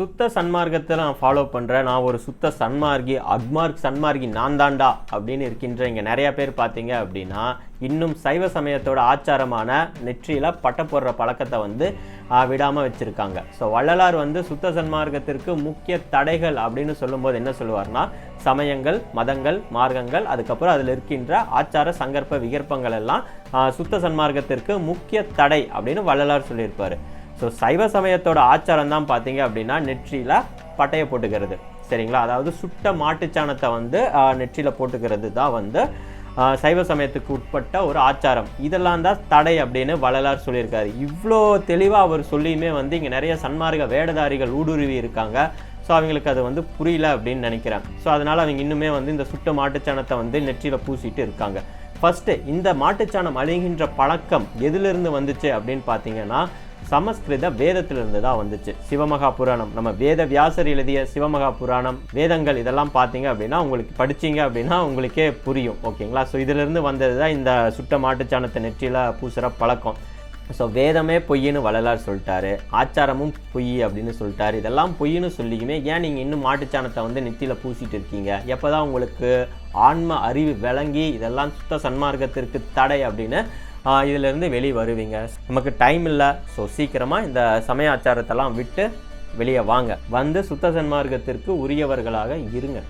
சுத்த சன்மார்க்கத்தை நான் ஃபாலோ பண்ணுறேன் நான் ஒரு சுத்த சன்மார்கி அக்மார்க் சன்மார்கி நான் தாண்டா அப்படின்னு இருக்கின்ற இங்கே நிறையா பேர் பார்த்தீங்க அப்படின்னா இன்னும் சைவ சமயத்தோட ஆச்சாரமான நெற்றியில் பட்ட போடுற பழக்கத்தை வந்து விடாமல் வச்சுருக்காங்க. ஸோ வள்ளலார் வந்து சுத்த சன்மார்க்கத்திற்கு முக்கிய தடைகள் அப்படின்னு சொல்லும்போது என்ன சொல்லுவார்னா சமயங்கள் மதங்கள் மார்க்கங்கள் அதுக்கப்புறம் அதில் இருக்கின்ற ஆச்சார சங்கற்ப விகற்பங்கள் எல்லாம் சுத்த சன்மார்க்கத்திற்கு முக்கிய தடை அப்படின்னு வள்ளலார் சொல்லியிருப்பார். ஸோ சைவ சமயத்தோட ஆச்சாரம் தான் பார்த்தீங்க அப்படின்னா நெற்றியில் பட்டையை போட்டுக்கிறது. சரிங்களா? அதாவது சுட்ட மாட்டுச்சாணத்தை வந்து நெற்றியில் போட்டுக்கிறது தான் வந்து சைவ சமயத்துக்கு உட்பட்ட ஒரு ஆச்சாரம். இதெல்லாம் தான் தடை அப்படின்னு வள்ளலார் சொல்லியிருக்காரு. இவ்வளோ தெளிவாக அவர் சொல்லியுமே வந்து இங்கே நிறைய சன்மார்க்க வேடதாரிகள் ஊடுருவி இருக்காங்க. ஸோ அவங்களுக்கு அது வந்து புரியல அப்படின்னு நினைக்கிறேன். ஸோ அதனால் அவங்க இன்னுமே வந்து இந்த சுட்ட மாட்டுச்சாணத்தை வந்து நெற்றியில் பூசிட்டு இருக்காங்க. ஃபஸ்ட்டு இந்த மாட்டுச்சாணம் அழிகின்ற பழக்கம் எதிலிருந்து வந்துச்சு அப்படின்னு பார்த்தீங்கன்னா சமஸ்கிருத வேதத்திலிருந்து தான் வந்துச்சு. சிவமகா புராணம். நம்ம வேத வியாசர் எழுதிய சிவமகா புராணம் வேதங்கள் இதெல்லாம் பார்த்தீங்க அப்படின்னா உங்களுக்கு படிச்சீங்க அப்படின்னா உங்களுக்கே புரியும். ஓகேங்களா? ஸோ இதிலிருந்து வந்தது தான் இந்த சுட்ட மாட்டுச்சாணத்தை நெற்றியில் பூசுகிற பழக்கம். ஸோ வேதமே பொய்ன்னு வள்ளலார் சொல்லிட்டாரு. ஆச்சாரமும் பொய் அப்படின்னு சொல்லிட்டாரு. இதெல்லாம் பொய்ன்னு சொல்லியுமே ஏன் நீங்கள் இன்னும் மாட்டுச்சாணத்தை வந்து நெத்தியில் பூசிட்டு இருக்கீங்க? எப்போ தான் உங்களுக்கு ஆன்ம அறிவு விளங்கி இதெல்லாம் சுத்த சன்மார்க்கத்திற்கு தடை அப்படின்னு இதிலேருந்து வெளியே வருவீங்க. நமக்கு டைம் இல்லை. ஸோ சீக்கிரமாக இந்த சமய ஆச்சாரத்தெல்லாம் விட்டு வெளியே வாங்க. வந்து சுத்த சன்மார்க்கத்திற்கு உரியவர்களாக இருங்க.